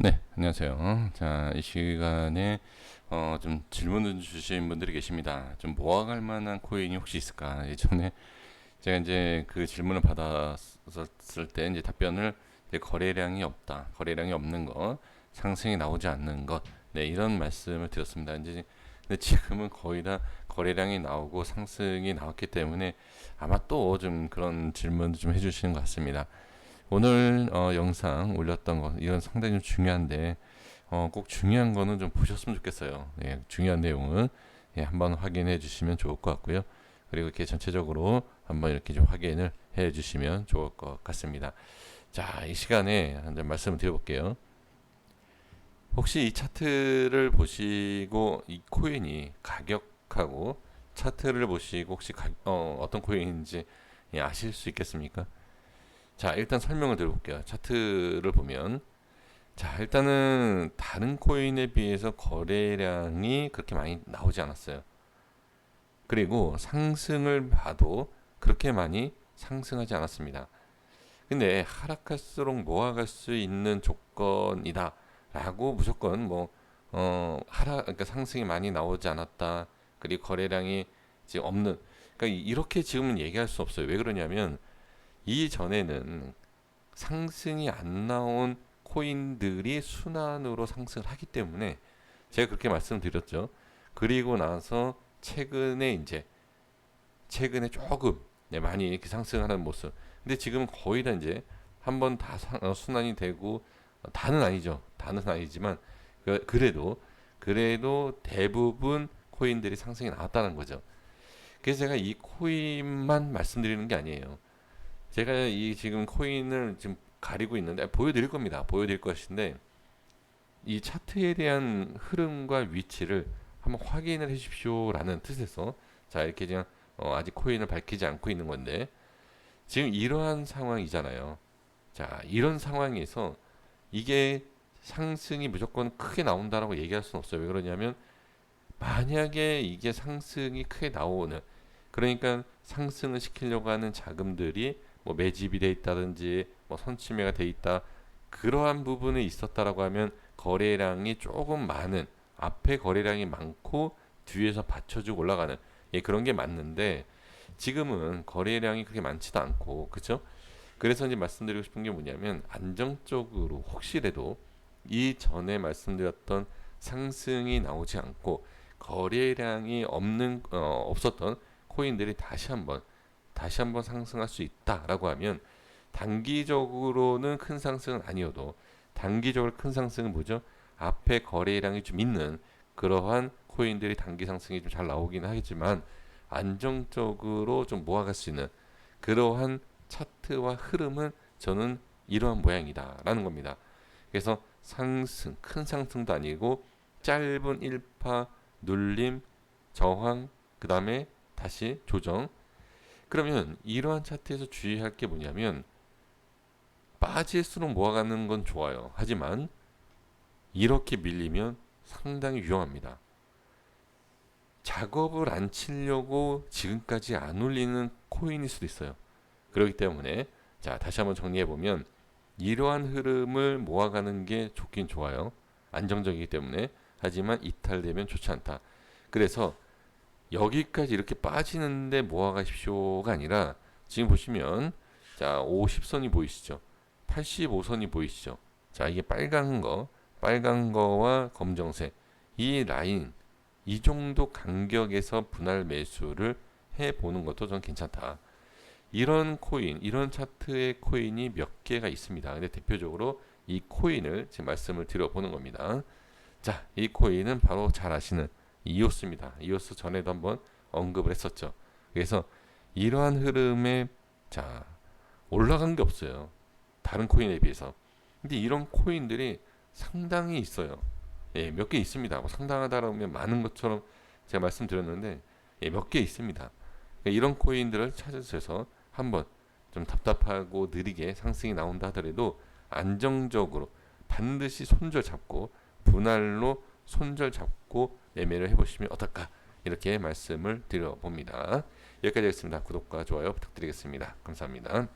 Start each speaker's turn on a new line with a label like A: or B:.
A: 네, 안녕하세요. 자, 이 시간에 어, 좀 질문을 주신 분들이 계십니다. 좀 모아갈 만한 코인이 혹시 있을까? 예전에 제가 이제 그 질문을 받았을 때 이제 답변을 이제 거래량이 없다, 거래량이 없는 것, 상승이 나오지 않는 것, 네, 이런 말씀을 드렸습니다. 이제 근데 지금은 거의 다 거래량이 나오고 상승이 나왔기 때문에 아마 또 좀 그런 질문도 좀 해주시는 것 같습니다. 오늘 어, 영상 올렸던 거 이건 상당히 좀 중요한데 어, 꼭 중요한 거는 좀 보셨으면 좋겠어요. 예, 중요한 내용은 예, 한번 확인해 주시면 좋을 것 같고요. 그리고 이렇게 전체적으로 한번 이렇게 좀 확인을 해 주시면 좋을 것 같습니다. 자, 이 시간에 한번 말씀을 드려볼게요. 혹시 이 차트를 보시고 이 코인이 가격하고 차트를 보시고 혹시 가, 어, 어떤 코인인지 예, 아실 수 있겠습니까? 자, 일단 설명을 드려볼게요. 차트를 보면 자, 일단은 다른 코인에 비해서 거래량이 그렇게 많이 나오지 않았어요. 그리고 상승을 봐도 그렇게 많이 상승하지 않았습니다. 근데 하락할수록 모아갈 수 있는 조건이다. 라고 무조건 뭐, 어, 하락, 그러니까 상승이 많이 나오지 않았다. 그리고 거래량이 이제 없는. 그러니까 이렇게 지금은 얘기할 수 없어요. 왜 그러냐면 이전에는 상승이 안 나온 코인들이 순환으로 상승을 하기 때문에 제가 그렇게 말씀드렸죠. 그리고 나서 최근에 이제 최근에 조금 네, 많이 이렇게 상승하는 모습. 근데 지금 거의 다 이제 한 번다 어, 순환이 되고 어, 다는 아니죠. 다는 아니지만 그, 그래도 그래도 대부분 코인들이 상승이 나왔다는 거죠. 그래서 제가 이 코인만 말씀드리는 게 아니에요. 제가 이 지금 코인을 지금 가리고 있는데 보여드릴 겁니다. 보여드릴 것인데 이 차트에 대한 흐름과 위치를 한번 확인을 해주십시오라는 뜻에서 자 이렇게 그냥 어, 아직 코인을 밝히지 않고 있는 건데 지금 이러한 상황이잖아요. 자 이런 상황에서 이게 상승이 무조건 크게 나온다라고 얘기할 수는 없어요. 왜 그러냐면 만약에 이게 상승이 크게 나오는 그러니까 상승을 시키려고 하는 자금들이 뭐 매집이 돼 있다든지 뭐 선침해가 돼 있다 그러한 부분이 있었다라고 하면 거래량이 조금 많은 앞에 거래량이 많고 뒤에서 받쳐주고 올라가는 예 그런 게 맞는데 지금은 거래량이 그렇게 많지도 않고 그렇죠? 그래서 이제 말씀드리고 싶은 게 뭐냐면 안정적으로 혹시라도 이 전에 말씀드렸던 상승이 나오지 않고 거래량이 없는 어, 없었던 코인들이 다시 한번 다시 한번 상승할 수 있다라고 하면 단기적으로는 큰 상승은 아니어도 단기적으로 큰 상승은 뭐죠? 앞에 거래량이 좀 있는 그러한 코인들이 단기 상승이 좀 잘 나오긴 하겠지만 안정적으로 좀 모아갈 수 있는 그러한 차트와 흐름은 저는 이러한 모양이다라는 겁니다. 그래서 상승, 큰 상승도 아니고 짧은 1파 눌림, 저항, 그 다음에 다시 조정, 그러면 이러한 차트에서 주의할 게 뭐냐면 빠질수록 모아가는 건 좋아요. 하지만 이렇게 밀리면 상당히 위험합니다. 작업을 안 치려고 지금까지 안 올리는 코인일 수도 있어요. 그렇기 때문에 자 다시 한번 정리해 보면 이러한 흐름을 모아가는 게 좋긴 좋아요. 안정적이기 때문에 하지만 이탈되면 좋지 않다. 그래서 여기까지 이렇게 빠지는데 모아가십시오가 아니라 지금 보시면 자 50선이 보이시죠? 85선이 보이시죠? 자 이게 빨간 거 빨간 거와 검정색 이 라인 이 정도 간격에서 분할 매수를 해 보는 것도 전 괜찮다. 이런 코인 이런 차트의 코인이 몇 개가 있습니다. 근데 대표적으로 이 코인을 지금 말씀을 드려보는 겁니다. 자 이 코인은 바로 잘 아시는 이오스입니다. 이오스 전에도 한번 언급을 했었죠. 그래서 이러한 흐름에 자 올라간 게 없어요. 다른 코인에 비해서. 근데 이런 코인들이 상당히 있어요. 예, 몇 개 있습니다. 뭐 상당하다라면 많은 것처럼 제가 말씀드렸는데 예, 몇 개 있습니다. 그러니까 이런 코인들을 찾으셔서 한번 좀 답답하고 느리게 상승이 나온다 하더라도 안정적으로 반드시 손절 잡고 분할로 손절 잡고 매매를 해보시면 어떨까 이렇게 말씀을 드려봅니다. 여기까지 하겠습니다. 구독과 좋아요 부탁드리겠습니다. 감사합니다.